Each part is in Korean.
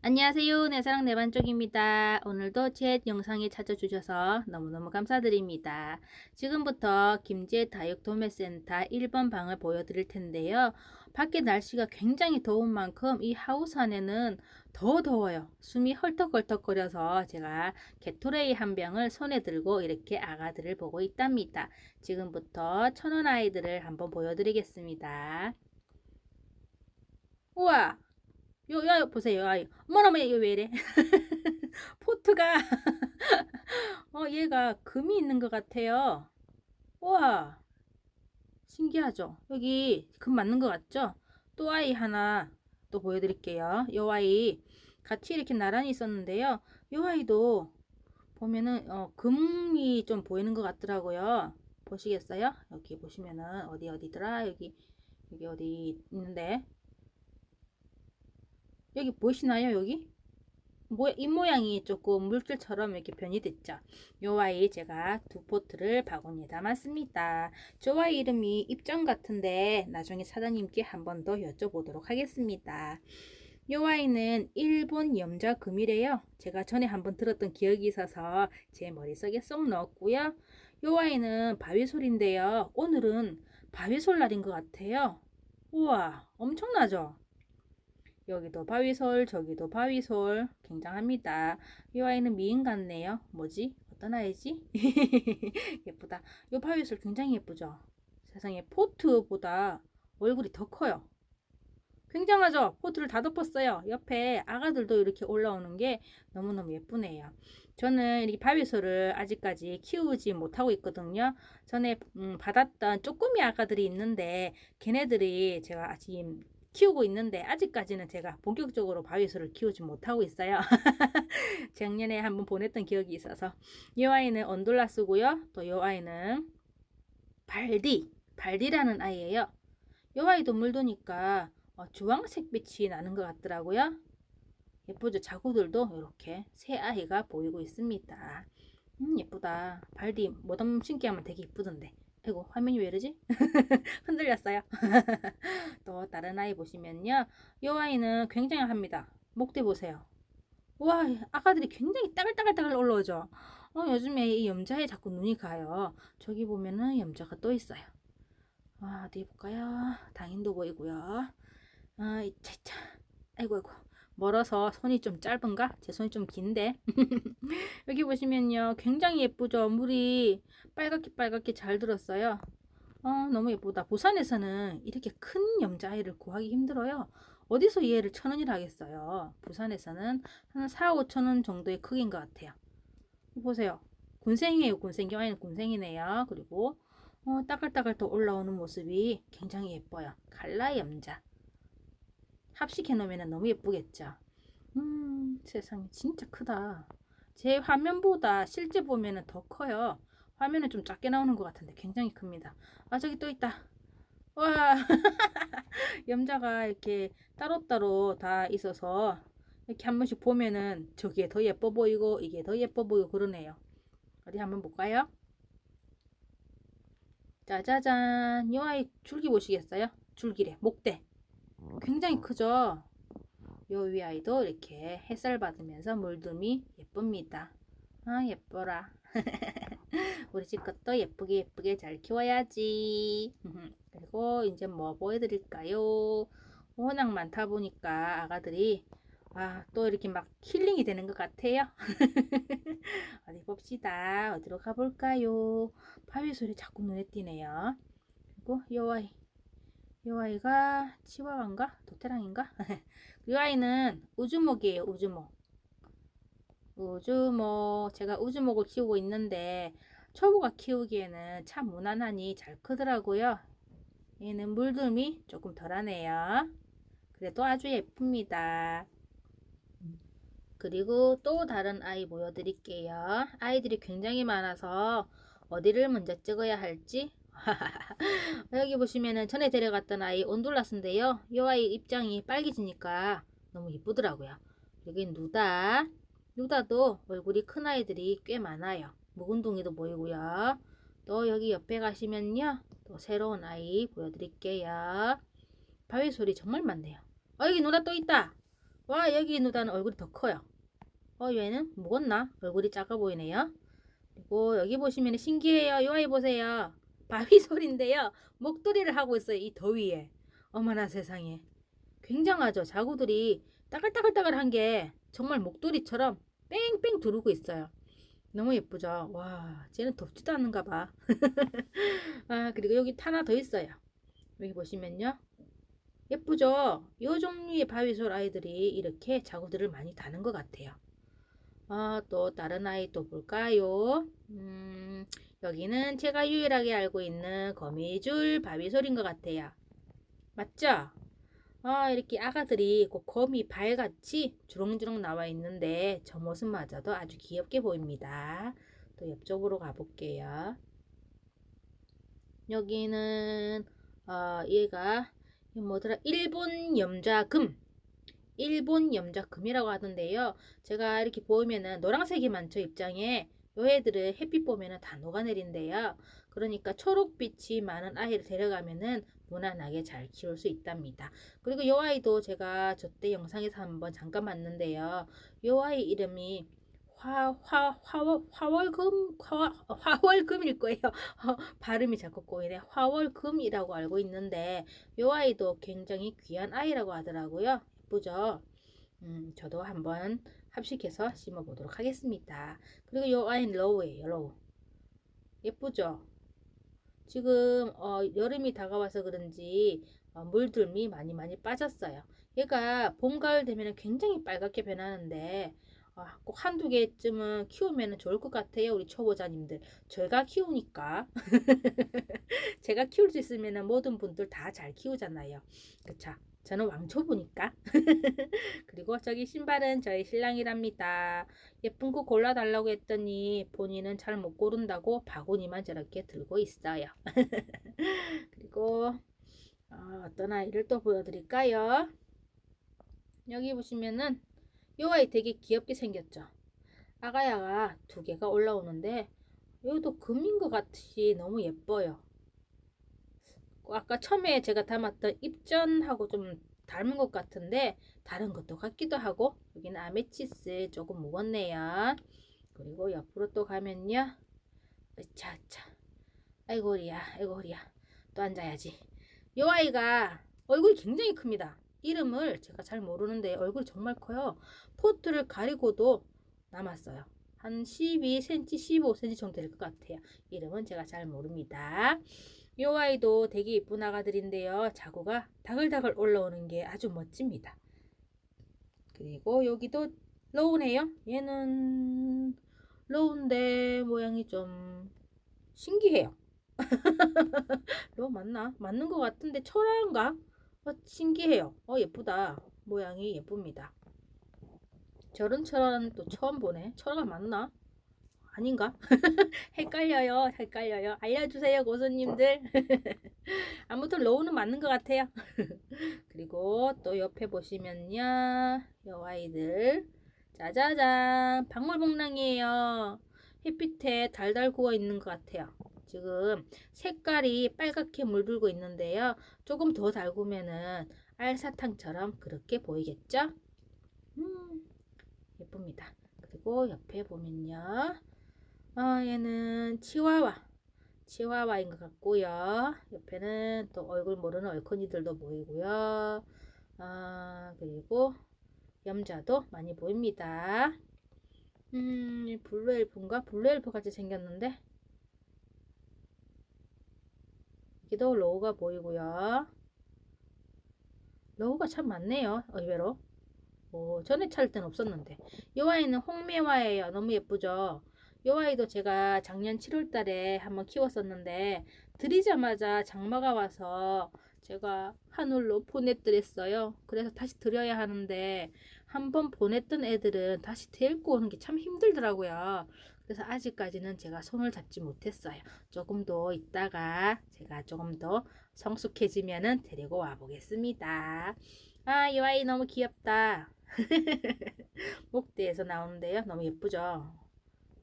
안녕하세요. 내 사랑 내 반쪽입니다. 오늘도 제 영상에 찾아주셔서 너무너무 감사드립니다. 지금부터 김제 다육 도매센터 1번 방을 보여드릴 텐데요. 밖에 날씨가 굉장히 더운 만큼 이 하우스 안에는 더 더워요. 숨이 헐떡헐떡거려서 제가 게토레이 한 병을 손에 들고 이렇게 아가들을 보고 있답니다. 지금부터 천원 아이들을 한번 보여드리겠습니다. 우와! 요, 요, 보세요. 아, 어머나, 어머, 이거 왜 이래? 포트가, 어, 얘가 금이 있는 것 같아요. 우와, 신기하죠? 여기 금 맞는 것 같죠? 또 아이 하나 또 보여드릴게요. 요 아이 같이 이렇게 나란히 있었는데요. 요 아이도 보면은, 어, 금이 좀 보이는 것 같더라고요. 보시겠어요? 여기 보시면은, 어디, 어디더라? 여기, 여기 어디 있는데, 여기 보이시나요? 여기? 뭐, 입 모양이 조금 물질처럼 이렇게 변이 됐죠. 요 아이 제가 두 포트를 바구니에 담았습니다. 저 아이 이름이 입장 같은데 나중에 사장님께 한 번 더 여쭤보도록 하겠습니다. 요 아이는 일본 염자 금이래요. 제가 전에 한번 들었던 기억이 있어서 제 머릿속에 쏙 넣었고요. 요 아이는 바위솔인데요. 오늘은 바위솔 날인 것 같아요. 우와, 엄청나죠? 여기도 바위솔, 저기도 바위솔. 굉장합니다. 이 아이는 미인 같네요. 뭐지? 어떤 아이지? 예쁘다. 이 바위솔 굉장히 예쁘죠? 세상에 포트보다 얼굴이 더 커요. 굉장하죠? 포트를 다 덮었어요. 옆에 아가들도 이렇게 올라오는 게 너무너무 예쁘네요. 저는 이렇게 바위솔을 아직까지 키우지 못하고 있거든요. 전에 음, 받았던 쪼꼬미 아가들이 있는데 걔네들이 제가 아직 키우고 있는데 아직까지는 제가 본격적으로 바위소를 키우지 못하고 있어요. 작년에 한번 보냈던 기억이 있어서 이 아이는 언돌라스고요. 또 이 아이는 발디, 발디라는 아이예요. 이 아이도 물도니까 어, 주황색 빛이 나는 것 같더라고요. 예쁘죠? 자구들도 이렇게 새 아이가 보이고 있습니다. 음 예쁘다. 발디 뭐덤 신기하면 되게 예쁘던데. 아이고 화면이 왜 이러지? 흔들렸어요. 또 다른 아이 보시면요. 이 아이는 굉장합니다. 목대 보세요. 와 아가들이 굉장히 따글따글따글 올라오죠. 어, 요즘에 이 염자에 자꾸 눈이 가요. 저기 보면은 염자가 또 있어요. 아, 어디 볼까요? 당인도 보이고요. 아, 이차 아이고 아이고. 멀어서 손이 좀 짧은가? 제 손이 좀 긴데. 여기 보시면요. 굉장히 예쁘죠? 물이 빨갛게 빨갛게 잘 들었어요. 어, 너무 예쁘다. 부산에서는 이렇게 큰 염자아이를 구하기 힘들어요. 어디서 얘를 천 원이라 하겠어요. 부산에서는 한 4, 5천 원 정도의 크기인 것 같아요. 보세요. 군생이에요. 군생. 이 아이는 군생이네요. 그리고 어, 따글따글 또 올라오는 모습이 굉장히 예뻐요. 갈라 염자. 합식해 놓으면 너무 예쁘겠죠. 음, 세상에 진짜 크다. 제 화면보다 실제 보면은 더 커요. 화면은 좀 작게 나오는 것 같은데 굉장히 큽니다. 아, 저기 또 있다. 와, 염자가 이렇게 따로따로 다 있어서 이렇게 한 번씩 보면은 저게 더 예뻐 보이고 이게 더 예뻐 보이고 그러네요. 어디 한번 볼까요? 짜자잔. 이 아이 줄기 보시겠어요? 줄기래. 목대. 굉장히 크죠? 요 위아이도 이렇게 햇살 받으면서 물듬이 예쁩니다. 아 예뻐라. 우리 집 것도 예쁘게 예쁘게 잘 키워야지. 그리고 이제 뭐 보여드릴까요? 워낙 많다 보니까 아가들이 아, 또 이렇게 막 힐링이 되는 것 같아요. 어디 봅시다. 어디로 가볼까요? 파위 소리 자꾸 눈에 띄네요. 그리고 요 아이. 이 아이가 치와와인가? 도테랑인가? 이 아이는 우주목이에요. 우주목. 우주목. 제가 우주목을 키우고 있는데 초보가 키우기에는 참 무난하니 잘 크더라고요. 얘는 물듬이 조금 덜하네요. 그래도 아주 예쁩니다. 그리고 또 다른 아이 보여드릴게요. 아이들이 굉장히 많아서 어디를 먼저 찍어야 할지 여기 보시면은 전에 데려갔던 아이 온돌라스인데요. 이 아이 입장이 빨개지니까 너무 이쁘더라고요. 여기 누다. 누다도 얼굴이 큰 아이들이 꽤 많아요. 묵은둥이도 보이고요. 또 여기 옆에 가시면요. 또 새로운 아이 보여드릴게요. 바위 소리 정말 많네요. 어 여기 누다 또 있다. 와 여기 누다는 얼굴이 더 커요. 어 얘는 묵었나? 얼굴이 작아 보이네요. 그리고 여기 보시면 신기해요. 요 아이 보세요. 바위솔인데요. 목도리를 하고 있어요. 이 더위에. 어머나 세상에. 굉장하죠. 자구들이 따글따글따글한 게 정말 목도리처럼 뺑뺑 두르고 있어요. 너무 예쁘죠? 와, 쟤는 덥지도 않은가 봐. 아, 그리고 여기 하나 더 있어요. 여기 보시면요. 예쁘죠? 이 종류의 바위솔 아이들이 이렇게 자구들을 많이 다는 것 같아요. 아, 또 다른 아이 또 볼까요? 음, 여기는 제가 유일하게 알고 있는 거미줄 바위솔인 것 같아요. 맞죠? 아, 이렇게 아가들이 꼭 거미 발같이 주렁주렁 나와 있는데 저 모습마저도 아주 귀엽게 보입니다. 또 옆쪽으로 가볼게요. 여기는 어, 얘가 이 뭐더라 일본 염자금 일본 염자금이라고 하던데요. 제가 이렇게 보면은 노란색이 많죠 입장에 요 애들은 햇빛 보면은 다 녹아내린대요. 그러니까 초록빛이 많은 아이를 데려가면은 무난하게 잘 키울 수 있답니다. 그리고 요 아이도 제가 저때 영상에서 한번 잠깐 봤는데요. 요 아이 이름이 화, 화, 화월, 화월금, 화, 화월금일 거예요. 어, 발음이 자꾸 꼬이네. 화월금이라고 알고 있는데, 요 아이도 굉장히 귀한 아이라고 하더라고요. 예쁘죠? 음, 저도 한번 합식해서 심어 보도록 하겠습니다. 그리고 요 아이는 로우예요, 로우. 예쁘죠? 지금 어, 여름이 다가와서 그런지 어, 물들미 많이 많이 빠졌어요. 얘가 봄, 가을 되면 굉장히 빨갛게 변하는데 어, 꼭 한두 개쯤은 키우면 좋을 것 같아요. 우리 초보자님들. 제가 키우니까. 제가 키울 수 있으면 모든 분들 다 잘 키우잖아요. 그쵸? 저는 왕초보니까. 그리고 저기 신발은 저희 신랑이랍니다. 예쁜 거 골라달라고 했더니 본인은 잘 못 고른다고 바구니만 저렇게 들고 있어요. 그리고 어, 어떤 아이를 또 보여드릴까요? 여기 보시면은 요 아이 되게 귀엽게 생겼죠. 아가야가 두 개가 올라오는데 여기도 금인 것 같이 너무 예뻐요. 아까 처음에 제가 담았던 입전하고 좀 닮은 것 같은데 다른 것도 같기도 하고 여기는 아메치스 조금 묵었네요. 그리고 옆으로 또 가면요. 차차 아이고 우리야 아이고 우리야 또 앉아야지. 이 아이가 얼굴이 굉장히 큽니다. 이름을 제가 잘 모르는데 얼굴이 정말 커요. 포트를 가리고도 남았어요. 한 12cm, 15cm 정도 될 것 같아요. 이름은 제가 잘 모릅니다. 이 아이도 되게 이쁜 아가들인데요. 자구가 다글다글 올라오는 게 아주 멋집니다. 그리고 여기도 로우네요. 얘는 로우인데 모양이 좀 신기해요. 로우 맞나? 맞는 것 같은데 철화인가? 어, 신기해요. 어 예쁘다. 모양이 예쁩니다. 저런 철화는 또 처음 보네. 철화가 맞나? 아닌가? 헷갈려요. 헷갈려요. 알려주세요, 고수님들. 아무튼 로우는 맞는 것 같아요. 그리고 또 옆에 보시면요. 이 아이들. 짜자잔. 박물봉랑이에요. 햇빛에 달달 구워 있는 것 같아요. 지금 색깔이 빨갛게 물들고 있는데요. 조금 더 달구면은 알사탕처럼 그렇게 보이겠죠? 음, 예쁩니다. 그리고 옆에 보면요. 아, 얘는 치와와. 치와와인 것 같고요. 옆에는 또 얼굴 모르는 얼큰이들도 보이고요. 아, 그리고 염자도 많이 보입니다. 음, 블루엘프인가? 블루엘프 같이 생겼는데 여기도 로우가 보이고요. 로우가 참 많네요. 의외로. 오, 전에 찾을 땐 없었는데. 이 아이는 홍매화예요. 너무 예쁘죠? 이 아이도 제가 작년 7월 달에 한번 키웠었는데 들이자마자 장마가 와서 제가 하늘로 보냈더랬어요. 그래서 다시 드려야 하는데 한번 보냈던 애들은 다시 데리고 오는 게 참 힘들더라고요. 그래서 아직까지는 제가 손을 잡지 못했어요. 조금 더 있다가 제가 조금 더 성숙해지면은 데리고 와 보겠습니다. 아, 이 아이 너무 귀엽다. 목대에서 나오는데요. 너무 예쁘죠?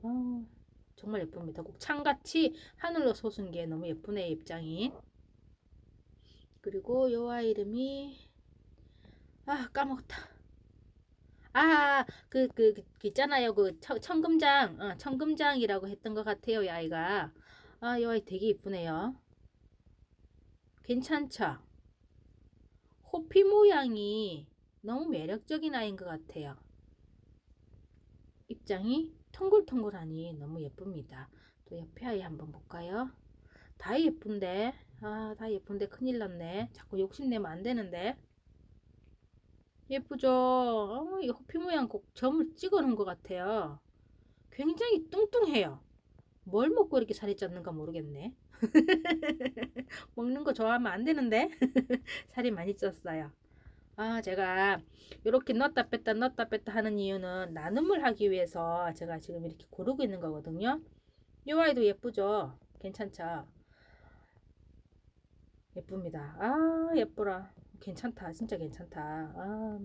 어, 정말 예쁩니다. 꼭 창같이 하늘로 솟은 게 너무 예쁘네 입장이. 그리고 요 아이 이름이 아 까먹었다. 아, 그, 그, 그, 그 있잖아요. 그, 청, 청금장, 어, 청금장이라고 했던 것 같아요, 이 아이가. 아, 이 아이 되게 이쁘네요. 괜찮죠? 호피 모양이 너무 매력적인 아이인 것 같아요. 입장이 통글통글하니 너무 예쁩니다. 또 옆에 아이 한번 볼까요? 다 예쁜데, 아, 다 예쁜데 큰일 났네. 자꾸 욕심내면 안 되는데. 예쁘죠? 어, 이 호피 모양 꼭 점을 찍어 놓은 것 같아요. 굉장히 뚱뚱해요. 뭘 먹고 이렇게 살이 쪘는가 모르겠네. 먹는 거 좋아하면 안 되는데 살이 많이 쪘어요. 아, 제가 이렇게 넣었다 뺐다 넣었다 뺐다 하는 이유는 나눔을 하기 위해서 제가 지금 이렇게 고르고 있는 거거든요. 이 아이도 예쁘죠? 괜찮죠? 예쁩니다. 아, 예쁘라. 괜찮다. 진짜 괜찮다. 아,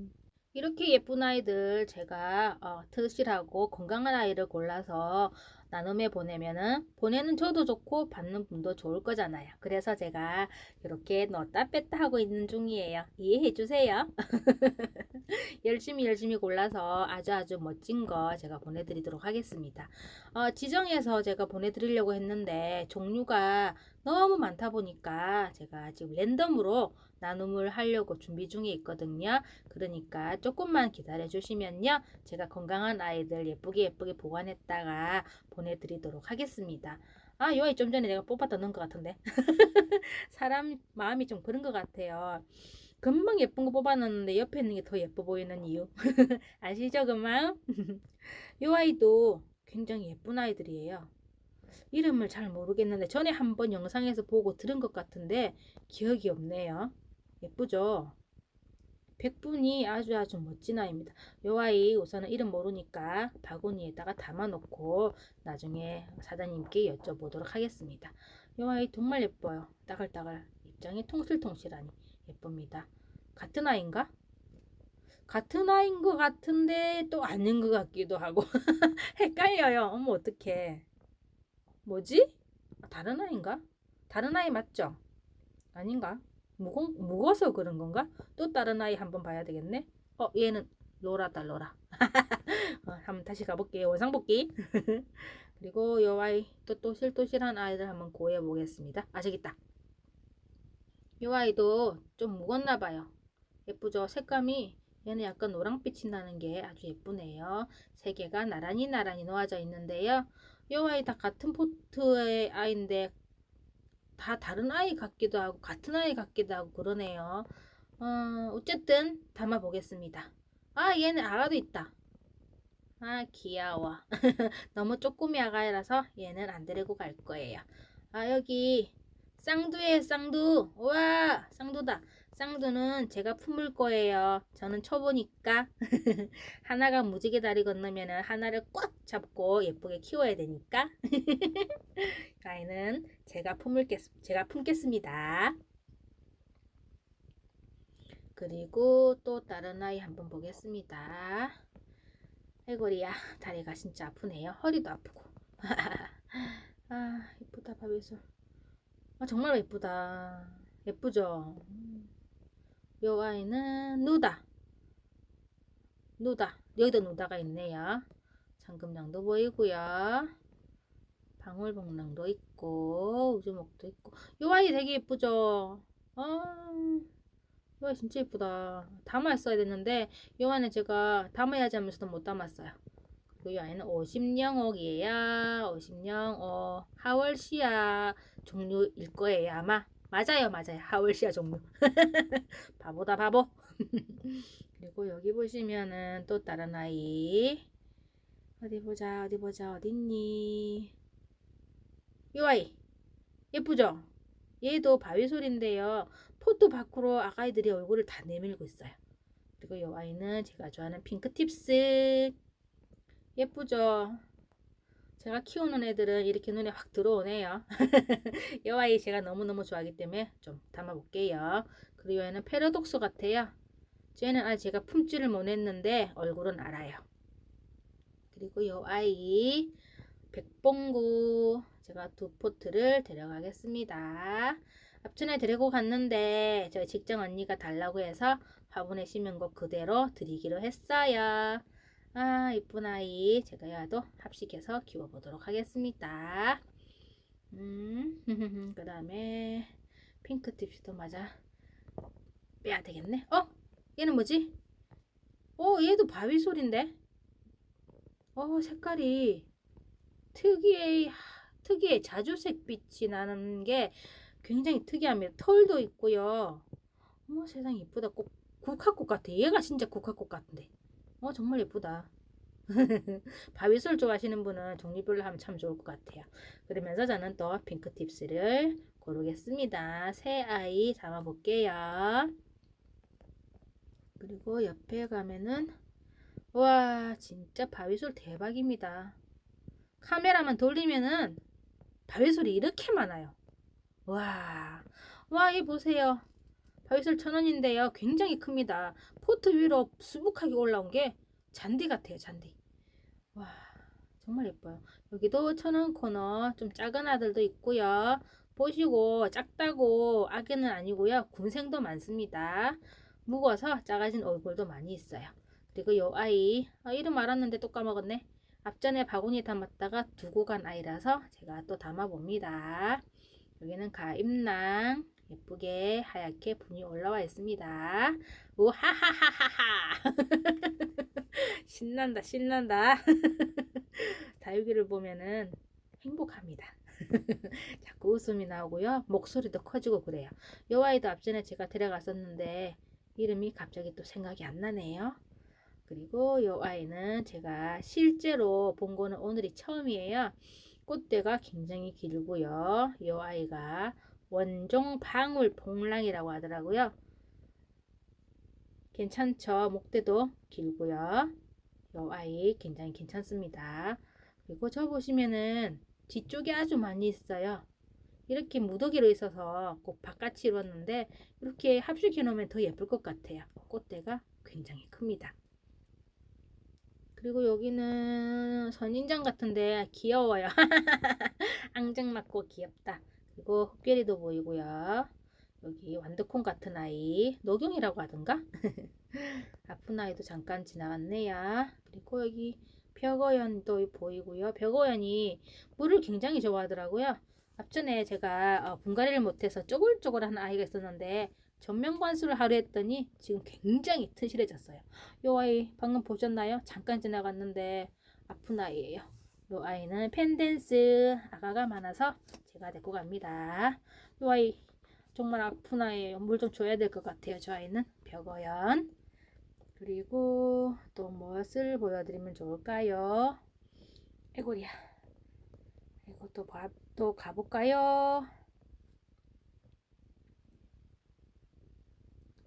이렇게 예쁜 아이들 제가 어, 튼실하고 건강한 아이를 골라서 나눔에 보내면은 보내는 저도 좋고 받는 분도 좋을 거잖아요. 그래서 제가 이렇게 넣었다 뺐다 하고 있는 중이에요. 이해해 주세요. 열심히 열심히 골라서 아주 아주 멋진 거 제가 보내드리도록 하겠습니다. 어, 지정해서 제가 보내드리려고 했는데 종류가 너무 많다 보니까 제가 지금 랜덤으로 나눔을 하려고 준비 중에 있거든요. 그러니까 조금만 기다려 주시면요. 제가 건강한 아이들 예쁘게 예쁘게 보관했다가 보내드리도록 하겠습니다. 아, 이 아이 좀 전에 내가 넣은 것 같은데. 사람 마음이 좀 그런 것 같아요. 금방 예쁜 거 뽑아놨는데 옆에 있는 게 더 예뻐 보이는 이유. 아시죠, 그 마음? 이 아이도 굉장히 예쁜 아이들이에요. 이름을 잘 모르겠는데 전에 한번 영상에서 보고 들은 것 같은데 기억이 없네요. 예쁘죠? 백분이 아주 아주 멋진 아이입니다. 요 아이 우선은 이름 모르니까 바구니에다가 담아놓고 나중에 사장님께 여쭤보도록 하겠습니다. 요 아이 정말 예뻐요. 따글따글 입장이 통실통실하니 예쁩니다. 같은 아이인가? 같은 아이인 것 같은데 또 아닌 것 같기도 하고 헷갈려요. 어머 어떡해. 뭐지? 아, 다른 아이인가? 다른 아이 맞죠? 아닌가? 무거, 무거워서 그런 건가? 또 다른 아이 한번 봐야 되겠네. 어, 얘는 로라다, 로라. 어, 한번 다시 가볼게요. 원상복귀. 그리고 요 아이, 또 또실또실한 아이들 한번 고해 보겠습니다. 아, 있다. 요 아이도 좀 무겁나 봐요. 예쁘죠? 색감이 얘는 약간 노랑빛이 나는 게 아주 예쁘네요. 세 개가 나란히 나란히 놓아져 있는데요. 요 아이 다 같은 포트의 아이인데 다 다른 아이 같기도 하고 같은 아이 같기도 하고 그러네요. 어, 어쨌든 담아 보겠습니다. 아 얘는 아가도 있다. 아 귀여워. 너무 쪼꼬미 아가라서 얘는 안 데리고 갈 거예요. 아 여기 쌍두에 쌍두. 우와 쌍두다. 쌍두는 제가 품을 거예요. 저는 초보니까 하나가 무지개 다리 건너면 하나를 꽉 잡고 예쁘게 키워야 되니까 아이는 제가 품을겠 제가 품겠습니다. 그리고 또 다른 아이 한번 보겠습니다. 해골이야 다리가 진짜 아프네요. 허리도 아프고. 아 예쁘다 밥에서. 아 정말 예쁘다. 예쁘죠? 요 아이는 누다. 누다. 여기도 누다가 있네요. 잠금장도 보이고요. 방울복랑도 있고 우주목도 있고 요 아이 되게 예쁘죠? 아, 요 아이 진짜 예쁘다. 담았어야 됐는데 요 아이는 제가 담아야지 하면서도 못 담았어요. 그리고 이 아이는 50영옥이에요. 50영옥 하월시아 종류일 거예요 아마. 맞아요, 맞아요. 하월시아 종류. 바보다, 바보. 그리고 여기 보시면은 또 다른 아이. 어디 보자, 어디 보자, 어딨니? 이 아이. 예쁘죠? 얘도 바위솔인데요. 포트 밖으로 아가이들이 얼굴을 다 내밀고 있어요. 그리고 이 아이는 제가 좋아하는 핑크 팁스. 예쁘죠? 제가 키우는 애들은 이렇게 눈에 확 들어오네요. 이 아이 제가 너무너무 좋아하기 때문에 좀 담아볼게요. 그리고 얘는 패러독스 같아요. 쟤는 아직 제가 품지를 못했는데 얼굴은 알아요. 그리고 이 아이 백봉구 제가 두 포트를 데려가겠습니다. 앞전에 데리고 갔는데 저희 직장 언니가 달라고 해서 화분에 심은 거 그대로 드리기로 했어요. 아, 이쁜 아이. 제가 야도 합식해서 키워보도록 하겠습니다. 음, 그 다음에 핑크 팁스도 맞아. 빼야 되겠네. 어? 얘는 뭐지? 어, 얘도 바위솔인데? 어, 색깔이 특이해, 하, 특이해. 자주색 빛이 나는 게 굉장히 특이합니다. 털도 있고요. 어머, 세상 이쁘다. 꼭 국화꽃 같아. 얘가 진짜 국화꽃 같은데. 어, 정말 예쁘다. 바위솔 좋아하시는 분은 종류별로 하면 참 좋을 것 같아요. 그러면서 저는 또 핑크 팁스를 고르겠습니다. 새 아이 담아 볼게요. 그리고 옆에 가면은 와 진짜 바위솔 대박입니다. 카메라만 돌리면은 바위솔이 이렇게 많아요. 와, 와, 이 보세요. 바위솔 천 원인데요. 굉장히 큽니다. 포트 위로 수북하게 올라온 게 잔디 같아요, 잔디. 와, 정말 예뻐요. 여기도 천원 코너 좀 작은 아들도 있고요. 보시고 작다고 아기는 아니고요. 군생도 많습니다. 묵어서 작아진 얼굴도 많이 있어요. 그리고 요 아이 아, 이름 알았는데 또 까먹었네. 앞전에 바구니 담았다가 두고 간 아이라서 제가 또 담아봅니다. 여기는 가임낭 예쁘게 하얗게 분이 올라와 있습니다. 우하하하하하 신난다 신난다 다육이를 보면은 행복합니다. 자꾸 웃음이 나오고요. 목소리도 커지고 그래요. 요 아이도 앞전에 제가 데려갔었는데 이름이 갑자기 또 생각이 안 나네요. 그리고 요 아이는 제가 실제로 본 거는 오늘이 처음이에요. 꽃대가 굉장히 길고요. 이 아이가 원종 방울 봉랑이라고 하더라고요. 괜찮죠? 목대도 길고요. 이 아이 굉장히 괜찮습니다. 그리고 저 보시면은 뒤쪽에 아주 많이 있어요. 이렇게 무더기로 있어서 꼭 바깥이 이뤘는데 이렇게 합식해 놓으면 더 예쁠 것 같아요. 꽃대가 굉장히 큽니다. 그리고 여기는 선인장 같은데 귀여워요. 앙증맞고 귀엽다. 그리고 흑괴리도 보이고요. 여기 완두콩 같은 아이 녹용이라고 하던가? 아픈 아이도 잠깐 지나갔네요. 그리고 여기 벽어연도 보이고요. 벽어연이 물을 굉장히 좋아하더라고요. 앞전에 제가 어, 분갈이를 못해서 쪼글쪼글한 아이가 있었는데 전면관수를 하루 했더니 지금 굉장히 튼실해졌어요. 요 아이 방금 보셨나요? 잠깐 지나갔는데 아픈 아이예요. 요 아이는 펜댄스 아가가 많아서 제가 데리고 갑니다. 요 아이 정말 아픈 아이예요. 물 좀 줘야 될 것 같아요. 저 아이는 벽어연. 그리고 또 무엇을 보여드리면 좋을까요? 에고리야. 이것도 또 가볼까요?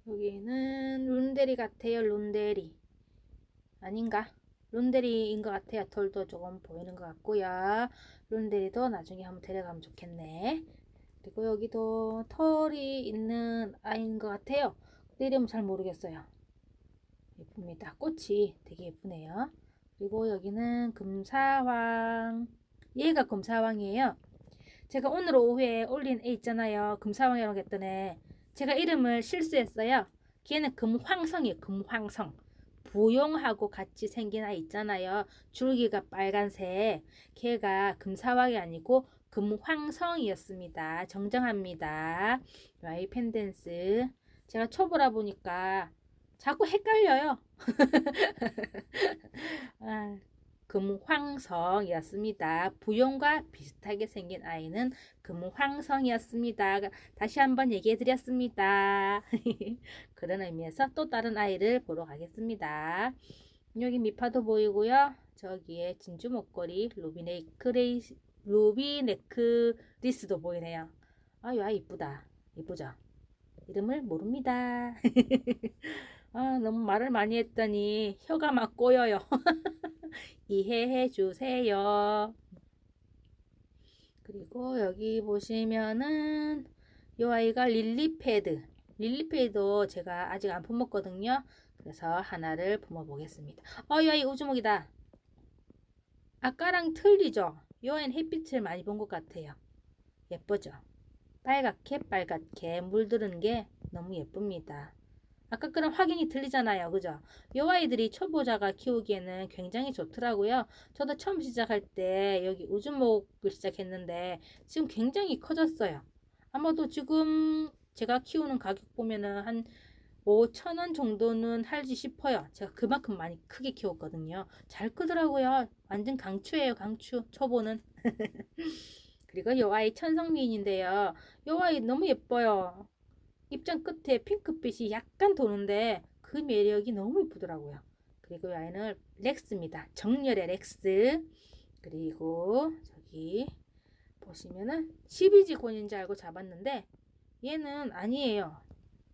여기는 룬데리 같아요. 룬데리. 아닌가? 룬데리인 것 같아요. 털도 조금 보이는 것 같고요. 룬데리도 나중에 한번 데려가면 좋겠네. 그리고 여기도 털이 있는 아이인 것 같아요. 이름 잘 모르겠어요. 예쁩니다. 꽃이 되게 예쁘네요. 그리고 여기는 금사황. 얘가 금사황이에요. 제가 오늘 오후에 올린 애 있잖아요. 금사황이라고 했더니 제가 이름을 실수했어요. 걔는 금황성이에요. 금황성. 부용하고 같이 생긴 아이 있잖아요. 줄기가 빨간색. 걔가 금사왕이 아니고 금황성이었습니다. 정정합니다. 와이 펜댄스. 제가 초보라 보니까 자꾸 헷갈려요. 아, 금황성이었습니다. 부용과 비슷하게 생긴 아이는 금황성이었습니다. 다시 한번 얘기해 드렸습니다. 그런 의미에서 또 다른 아이를 보러 가겠습니다. 여기 미파도 보이고요. 저기에 진주 목걸이 루비네크레이 루비네크리스도 보이네요. 아, 이 아이 이쁘다. 이쁘죠? 이름을 모릅니다. 아, 너무 말을 많이 했더니 혀가 막 꼬여요. 이해해 주세요. 그리고 여기 보시면은 이 아이가 릴리패드. 릴리패드 제가 아직 안 품었거든요. 그래서 하나를 품어 보겠습니다. 어, 이 아이 우주목이다. 아까랑 틀리죠? 이 아이는 햇빛을 많이 본 것 같아요. 예쁘죠? 빨갛게 빨갛게 물드는 게 너무 예쁩니다. 아까 거랑 확연히 틀리잖아요. 그죠? 요 아이들이 초보자가 키우기에는 굉장히 좋더라고요. 저도 처음 시작할 때 여기 우주목을 시작했는데 지금 굉장히 커졌어요. 아마도 지금 제가 키우는 가격 보면은 한 5천원 정도는 할지 싶어요. 제가 그만큼 많이 크게 키웠거든요. 잘 크더라고요. 완전 강추예요, 강추. 초보는. 그리고 요 아이 천성미인인데요. 요 아이 너무 예뻐요. 입장 끝에 핑크빛이 약간 도는데 그 매력이 너무 예쁘더라고요. 그리고 이 아이는 렉스입니다. 정렬의 렉스. 그리고 저기 보시면은 12지 곤인 줄 알고 잡았는데 얘는 아니에요.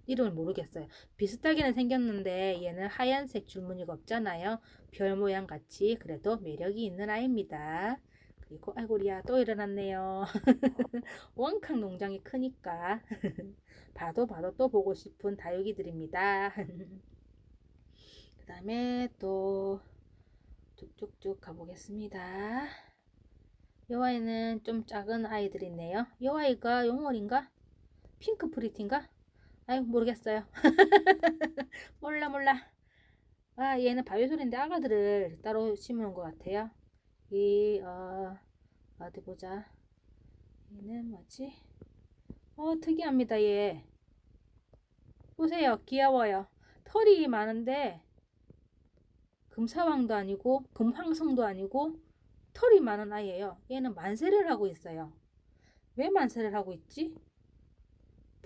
이름을 모르겠어요. 비슷하게는 생겼는데 얘는 하얀색 줄무늬가 없잖아요. 별 모양 같이 그래도 매력이 있는 아이입니다. 그리고 아이고리야 또 일어났네요. 원캉 농장이 크니까 봐도 봐도 또 보고 싶은 다육이들입니다. 그 다음에 또 쭉쭉쭉 가보겠습니다. 이 아이는 좀 작은 아이들이 있네요. 이 아이가 용월인가? 핑크 프리티인가? 아유 모르겠어요. 몰라 몰라. 아 얘는 바위솔인데 아가들을 따로 심는 것 같아요. 이 어, 어디 보자. 얘는 뭐지? 어 특이합니다 얘. 보세요 귀여워요. 털이 많은데 금사왕도 아니고 금황성도 아니고 털이 많은 아이예요. 얘는 만세를 하고 있어요. 왜 만세를 하고 있지?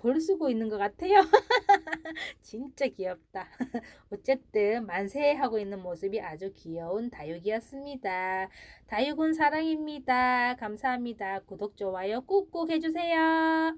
벌 쓰고 있는 것 같아요. 진짜 귀엽다. 어쨌든 만세하고 있는 모습이 아주 귀여운 다육이었습니다. 다육은 사랑입니다. 감사합니다. 구독, 좋아요 꾹꾹 해주세요.